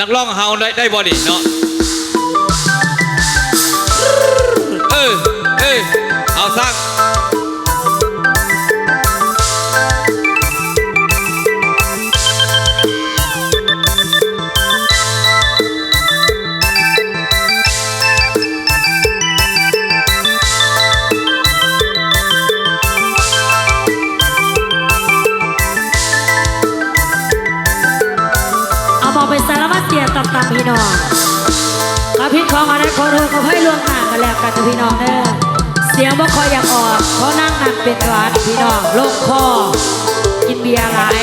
นักร้องเฮาได้ได้บอดีเนาะ น้องกับพี่ของอะไรขอโทษเขาให้ล่วงหน้ากันแล้วกันพี่น้องเด้อเสียงบ่คอยอยากออกเพราะนั่งนั่งเป็นหวัดพี่น้องโรคคอกินเบียร์หลาย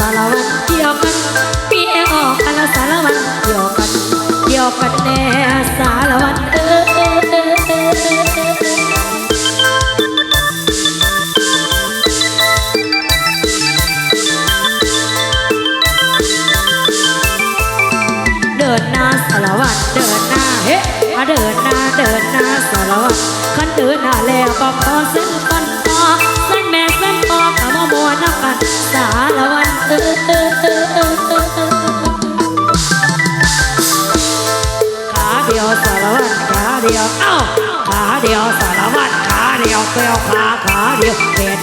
สารวัตรเกี่ยวกันพี่เอออกกันละสารวัตรเกี่ยวกันเกี่ยวกันแน่สารวัตรเออเออเออเออเดินหน้าสารวัตรเดินหน้าเฮ้มาเดินหน้าเดินหน้าสารวัตรขันเดินหน้าแล้วก็พอเส้นกันต่อเส้นแม่เส้นปอกกับมมัวนักกันสา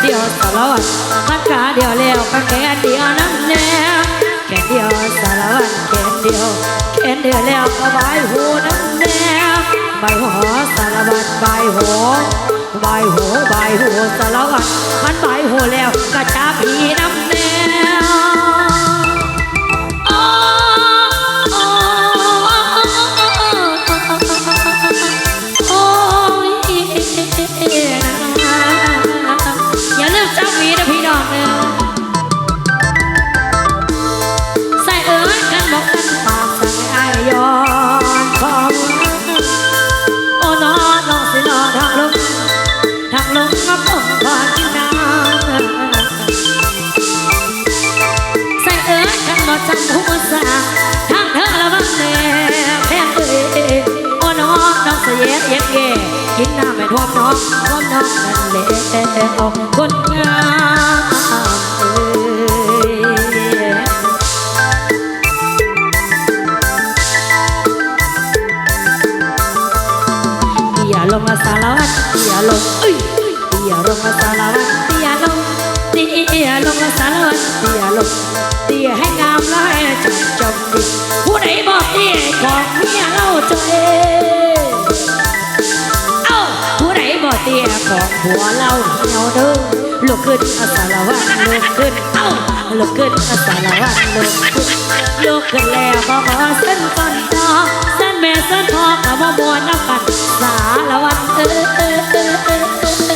เดียวสารวัตรมันขาเดียวแล้วก็แขนเดียวนั่นแน่แขนเดียวสารวัตรแขนเดียวแขนเดียวแล้วก็ใบหูนั่นแน่ใบหัวสารวัตรใบหัวใบหูใบหูสารวัตรมันใบหูแล้วก็จับผีน้ำแน่ อน้องเสียเย็นเย่กินน้ำไม่ท่วมน้องท่วมน้องนั่นแหละคนงามเอ้ยอย่าลงมาสารวัตรอย่าลงเอ้ยอย่าลงมาสารวัตรอย่าลงอย่าลงมาสารวัตรอย่าลงเตี้ยให้งามแล้วให้จบจบดิผู้ใดบอกเตี้ยของเมียเล่าใจ ของผัวเล่าเหี่ยวเด้อลุกขึ้นอาสารวัตลุกขึ้นเอ้าลุกขึ้นอาสารวัตลุกขึ้นลุกขึ้นแล้วก็ขอเส้นก่อนต่อเส้นแม่เส้นพ่อกับว่าบัวนับกันสารวัตเออเออเออเออ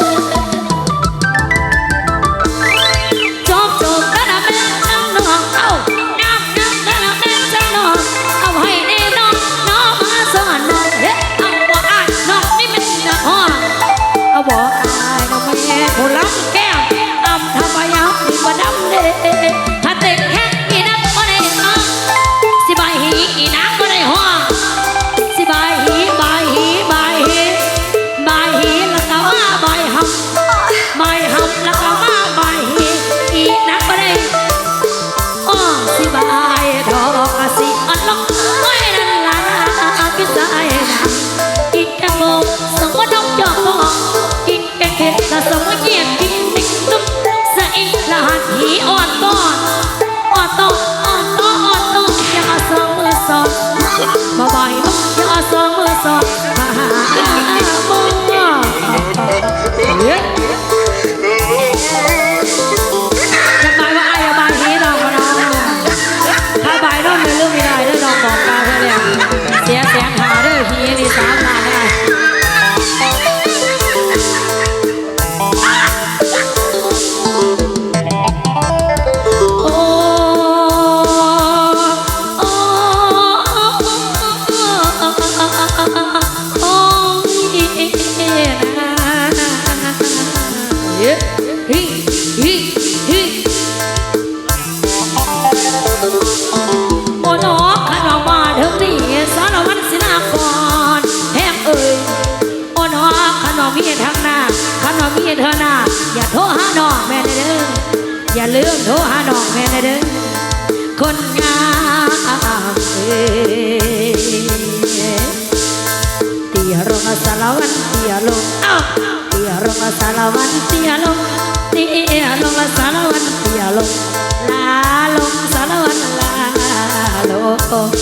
เห็ดทางหน้าขันว่ามีเห็ธอหน้าอย่าโทรหาน้องแม่เด้ออย่าลืมโทรหาน้องแม่เด้อคนงามเอ้เตียลงสารวันเตียลงเอ้าเตียลงสารวันเตียลงเตียลงสารวันเตียลงลาลงสารวันลาลง